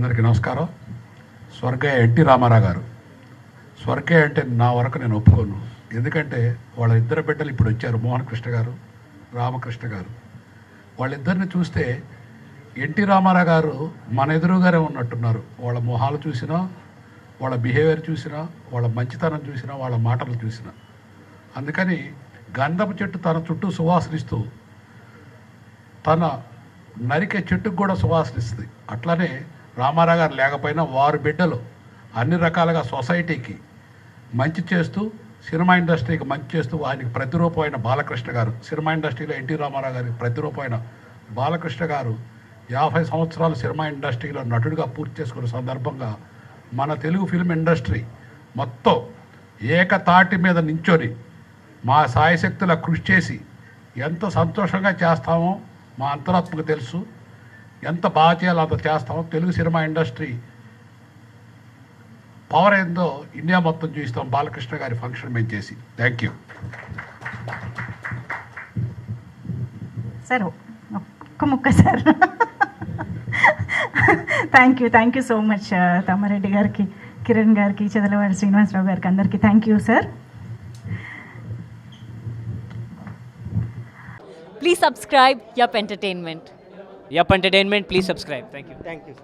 అందరికీ నమస్కారం స్వర్గయ్య ఎన్టీ రామారావు గారు స్వర్గయ్య అంటే నా వరకు నేను ఒప్పుకోను ఎందుకంటే వాళ్ళ ఇద్దరు బిడ్డలు ఇప్పుడు వచ్చారు మోహన్ కృష్ణ గారు రామకృష్ణ గారు వాళ్ళిద్దరిని చూస్తే ఎన్టీ రామారావు గారు మన ఎదురుగానే ఉన్నట్టున్నారు వాళ్ళ మొహాలు చూసినా వాళ్ళ బిహేవియర్ చూసినా వాళ్ళ మంచితనం చూసినా వాళ్ళ మాటలు చూసినా అందుకని గంధపు చెట్టు తన చుట్టూ సువాసనిస్తూ తన నరికే చెట్టుకు కూడా సువాసనిస్తుంది అట్లానే రామారావు గారు లేకపోయినా వారు బిడ్డలు అన్ని రకాలుగా సొసైటీకి మంచి చేస్తూ సినిమా ఇండస్ట్రీకి మంచి చేస్తూ ఆయనకి ప్రతిరూపమైన బాలకృష్ణ గారు సినిమా ఇండస్ట్రీలో ఎన్టీ రామారావు గారికి ప్రతిరూపమైన బాలకృష్ణ గారు యాభై సంవత్సరాలు సినిమా ఇండస్ట్రీలో నటుడిగా పూర్తి చేసుకున్న సందర్భంగా మన తెలుగు ఫిల్మ్ ఇండస్ట్రీ మొత్తం ఏకతాటి మీద నించొని మా సాయశక్తుల కృషి చేసి ఎంత సంతోషంగా చేస్తామో మా అంతరాత్మకు తెలుసు ఎంత బాగా చేయాలో అంత చేస్తాం తెలుగు సినిమా ఇండస్ట్రీ పవర్ ఏందో ఇండియా మొత్తం చూస్తాం బాలకృష్ణ గారి ఫంక్షన్ మేము చేసి థ్యాంక్ యూ సార్ ఒక్క ముక్క sir thank you thank you so much Tammareddy గారికి కిరణ్ గారికి చదలవాడి శ్రీనివాసరావు గారికి అందరికీ thank you sir please subscribe Yup entertainment Yup Entertainment, please subscribe. Thank you. Thank you.